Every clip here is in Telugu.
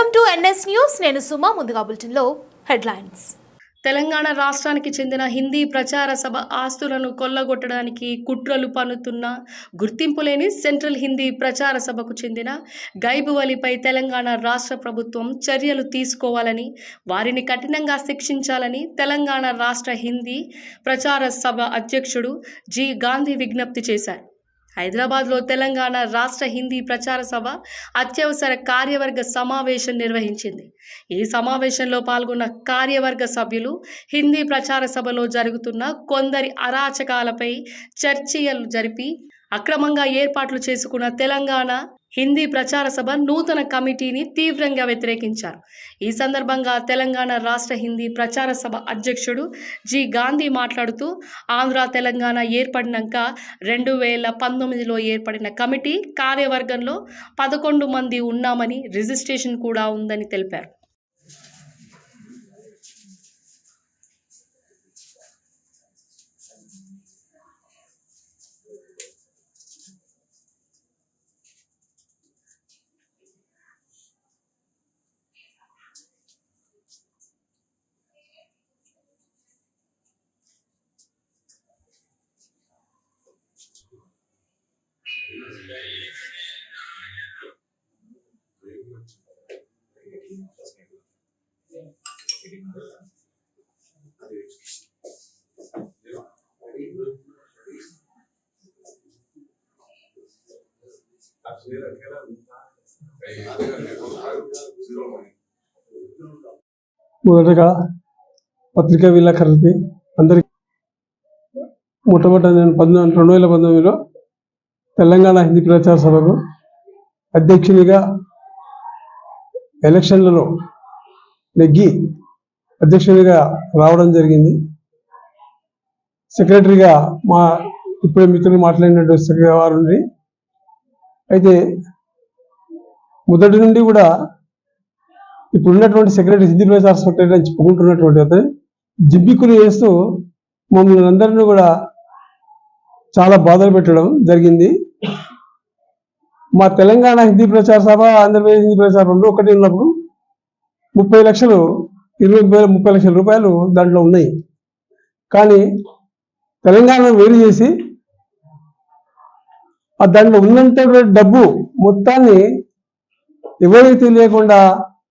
వెల్కమ్ టు ఎన్ఎస్ న్యూస్ నేను సుమా ముందుగా బులెటిన్లో హెడ్లైన్స్. తెలంగాణ రాష్ట్రానికి చెందిన హిందీ ప్రచార సభ ఆస్తులను కొల్లగొట్టడానికి కుట్రలు పన్నుతున్న గుర్తింపు లేని సెంట్రల్ హిందీ ప్రచార సభకు చెందిన గైబువలిపై తెలంగాణ రాష్ట్ర ప్రభుత్వం చర్యలు తీసుకోవాలని వారిని కఠినంగా శిక్షించాలని తెలంగాణ రాష్ట్ర హిందీ ప్రచార సభ అధ్యక్షుడు జి గాంధీ విజ్ఞప్తి చేశారు. హైదరాబాద్లో తెలంగాణ రాష్ట్ర హిందీ ప్రచార సభ అత్యవసర కార్యవర్గ సమావేశం నిర్వహించింది. ఈ సమావేశంలో పాల్గొన్న కార్యవర్గ సభ్యులు హిందీ ప్రచార సభలో జరుగుతున్న కొందరి అరాచకాలపై చర్చలు జరిపి అక్రమంగా ఏర్పాట్లు చేసుకున్న తెలంగాణ హిందీ ప్రచార సభ నూతన కమిటీని తీవ్రంగా వ్యతిరేకించారు. ఈ సందర్భంగా తెలంగాణ రాష్ట్ర హిందీ ప్రచార సభ అధ్యక్షుడు జి. గాంధీ మాట్లాడుతూ ఆంధ్ర తెలంగాణ ఏర్పడినాక రెండు వేల పంతొమ్మిదిలో ఏర్పడిన కమిటీ కార్యవర్గంలో పదకొండు మంది ఉన్నామని రిజిస్ట్రేషన్ కూడా ఉందని తెలిపారు. మొదటగా పత్రికా విలేకరులకి అందరికీ మొట్టమొదట నేను పంతొమ్మిది రెండు వేల పంతొమ్మిదిలో తెలంగాణ హిందీ ప్రచార సభకు అధ్యక్షునిగా ఎలక్షన్లలో నెగ్గి అధ్యక్షునిగా రావడం జరిగింది. సెక్రటరీగా మా ఇప్పుడే మిత్రులు మాట్లాడినటువంటి సెక్రటరీ వారు అయితే మొదటి నుండి కూడా ఇప్పుడున్నటువంటి సెక్రటరీ హిందీ ప్రచార సెక్రటరీ అని చెప్పుకుంటున్నటువంటి అతను జిబ్బిక్కులు చేస్తూ మమ్మల్ని అందరినీ కూడా చాలా బాధలు పెట్టడం జరిగింది. మా తెలంగాణ హిందీ ప్రచార సభ ఆంధ్రప్రదేశ్ హిందీ ప్రచార రెండు ఒకటి ఉన్నప్పుడు ముప్పై లక్షలు ఇరవై వేల ముప్పై లక్షల రూపాయలు దాంట్లో ఉన్నాయి. కానీ తెలంగాణ వేరు చేసి ఆ దాంట్లో ఉన్నటువంటి డబ్బు మొత్తాన్ని ఎవరికి తెలియకుండా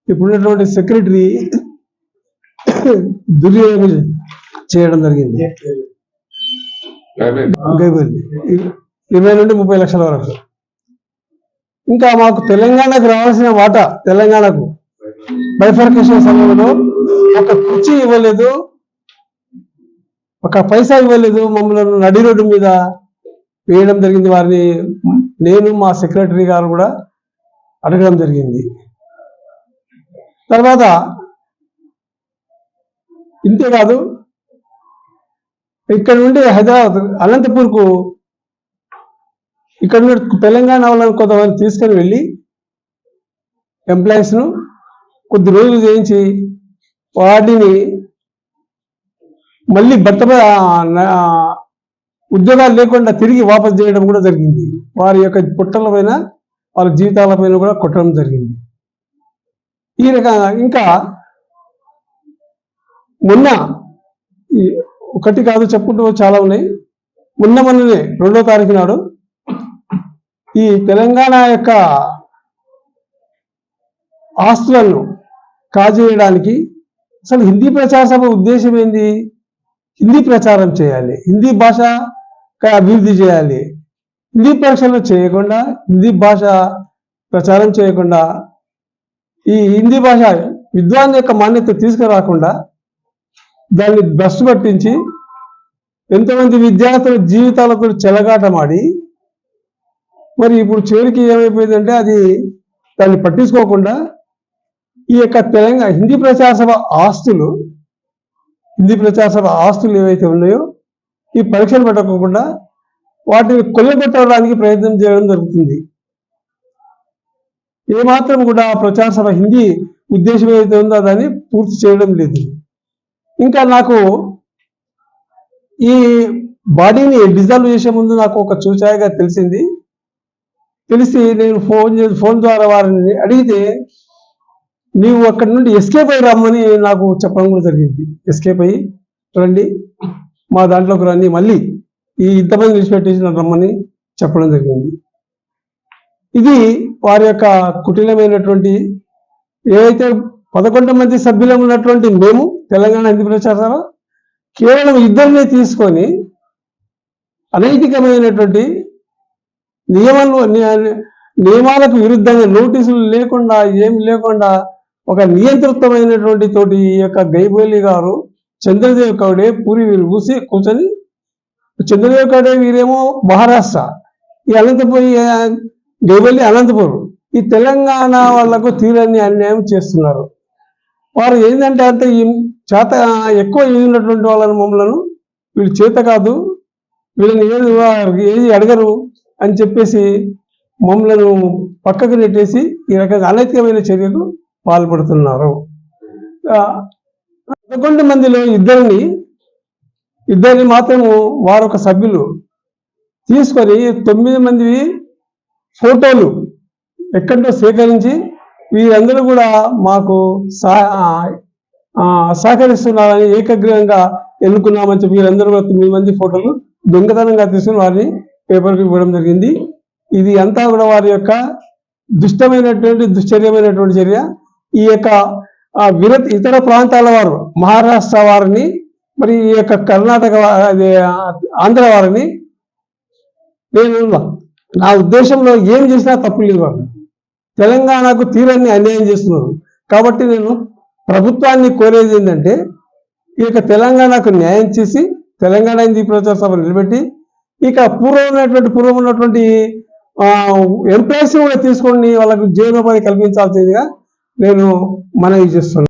ఇప్పుడున్నటువంటి సెక్రటరీ దుర్యోగం చేయడం జరిగింది. ఇరవై నుండి ముప్పై లక్షల వరకు. ఇంకా మాకు తెలంగాణకు రావాల్సిన వాటా తెలంగాణకు. బైఫర్కేషన్ సమయంలో ఒక కుర్చీ ఇవ్వలేదు ఒక పైసా ఇవ్వలేదు మమ్మల్ని నడి రోడ్డు మీద వేయడం జరిగింది. వారిని నేను మా సెక్రటరీ గారు కూడా అడగడం జరిగింది. తర్వాత ఇంతేకాదు ఇక్కడ నుండి హైదరాబాద్ అనంతపూర్కు ఇక్కడ నుండి తెలంగాణ వాళ్ళని కొంతమంది తీసుకొని వెళ్ళి ఎంప్లాయీస్ను కొద్ది రోజులు చేయించి వాటిని మళ్ళీ భర్త ఉద్యోగాలు లేకుండా తిరిగి వాపసు చేయడం కూడా జరిగింది. వారి యొక్క పుట్టల పైన వాళ్ళ జీవితాల పైన కూడా కొట్టడం జరిగింది. ఈ రకంగా ఇంకా మొన్న ఒకటి కాదు చెప్పుకుంటూ చాలా ఉన్నాయి. మొన్న మొన్ననే రెండో తారీఖు నాడు ఈ తెలంగాణ యొక్క ఆస్తులను కాజేయడానికి అసలు హిందీ ప్రచార సభ ఉద్దేశం ఏంది? హిందీ ప్రచారం చేయాలి. హిందీ భాష అభివృద్ధి చేయాలి. హిందీ పరీక్షలు చేయకుండా హిందీ భాష ప్రచారం చేయకుండా ఈ హిందీ భాష విద్వాన్ యొక్క మాన్యత తీసుకురాకుండా దాన్ని భ్రష్టు పట్టించి ఎంతమంది విద్యార్థుల జీవితాలతో చెలగాటమాడి మరి ఇప్పుడు చివరికి ఏమైపోయిందంటే అది దాన్ని పట్టించుకోకుండా ఈ యొక్క తెలంగాణ హిందీ ప్రచార సభ ఆస్తులు హిందీ ప్రచార సభ ఆస్తులు ఏవైతే ఉన్నాయో ఈ పరీక్షలు పెట్టకుండా వాటిని కొల్లగొట్టడానికి ప్రయత్నం చేయడం జరుగుతుంది. ఏమాత్రం కూడా ప్రచార సభ హిందీ ఉద్దేశం ఏదైతే ఉందో దాన్ని పూర్తి చేయడం లేదు. ఇంకా నాకు ఈ బాడీని డిజాల్వ్ చేసే ముందు నాకు ఒక చూచాయగా తెలిసింది. తెలిసి నేను ఫోన్ చేసి ఫోన్ ద్వారా వారిని అడిగితే నీవు అక్కడి నుండి ఎస్కేప్ అయ్యి రమ్మని నాకు చెప్పడం కూడా జరిగింది. ఎస్కేప్ అయ్యి రండి. మా దాంట్లోకి రండి. మళ్ళీ ఈ ఇంతమంది విడిచిపెట్టేసి నన్ను రమ్మని చెప్పడం జరిగింది. ఇది వారి యొక్క కుటిలమైనటువంటి ఏవైతే పదకొండు మంది సభ్యులం ఉన్నటువంటి మేము తెలంగాణ హిందీ ప్రచార కేవలం ఇద్దరిని తీసుకొని అనైతికమైనటువంటి నియమాలు నియమాలకు విరుద్ధంగా నోటీసులు లేకుండా ఏమి లేకుండా ఒక నియంత్రితమైనటువంటి తోటి ఈ యొక్క గైబోలి గారు చంద్రదేవ్ కౌడే పూరి వీరు కూసి కూర్చొని చంద్రదేవ్ కౌడే వీరేమో మహారాష్ట్ర ఈ అనంతపురం గైబోలి అనంతపురం ఈ తెలంగాణ వాళ్ళకు తీరని అన్యాయం చేస్తున్నారు. వారు ఏంటంటే అంటే ఈ చేత ఎక్కువ ఎదిగినటువంటి వాళ్ళని మమ్మలను వీళ్ళు చేత కాదు వీళ్ళని ఏది ఏది అడగరు అని చెప్పేసి మమ్మలను పక్కకు నెట్టేసి ఈ రకంగా అనైతికమైన చర్యకు పాల్పడుతున్నారు. పదకొండు మందిలో ఇద్దరిని ఇద్దరిని మాత్రము వారొక సభ్యులు తీసుకొని తొమ్మిది మంది ఫోటోలు ఎక్కడో సేకరించి వీరందరూ కూడా మాకు సహ సహకరిస్తున్నారని ఏకగ్రీవంగా ఎన్నుకున్నామని చెప్పి వీరందరూ కూడా తొమ్మిది మంది ఫోటోలు దొంగతనంగా తీసుకుని వారిని పేపర్కి ఇవ్వడం జరిగింది. ఇది అంతా కూడా వారి యొక్క దుష్టమైనటువంటి దుశ్చర్యమైనటువంటి చర్య. ఈ యొక్క విరత్ ఇతర ప్రాంతాల వారు మహారాష్ట్ర వారిని మరి ఈ యొక్క కర్ణాటక ఆంధ్ర వారిని నేను నా ఉద్దేశంలో ఏం చేసినా తప్పు లేదు వాళ్ళు తెలంగాణకు తీరాన్ని అన్యాయం చేస్తున్నారు. కాబట్టి నేను ప్రభుత్వాన్ని కోరేది ఏంటంటే ఈ యొక్క తెలంగాణకు న్యాయం చేసి తెలంగాణ హిందీ ప్రచార సభ నిలబెట్టి ఇక పూర్వం ఉన్నటువంటి పూర్వం ఉన్నటువంటి ఎంప్లాయీస్ కూడా తీసుకొని వాళ్ళకు జీవనోపాధి కల్పించాల్సిందిగా నేను మనవి చేస్తున్నాను.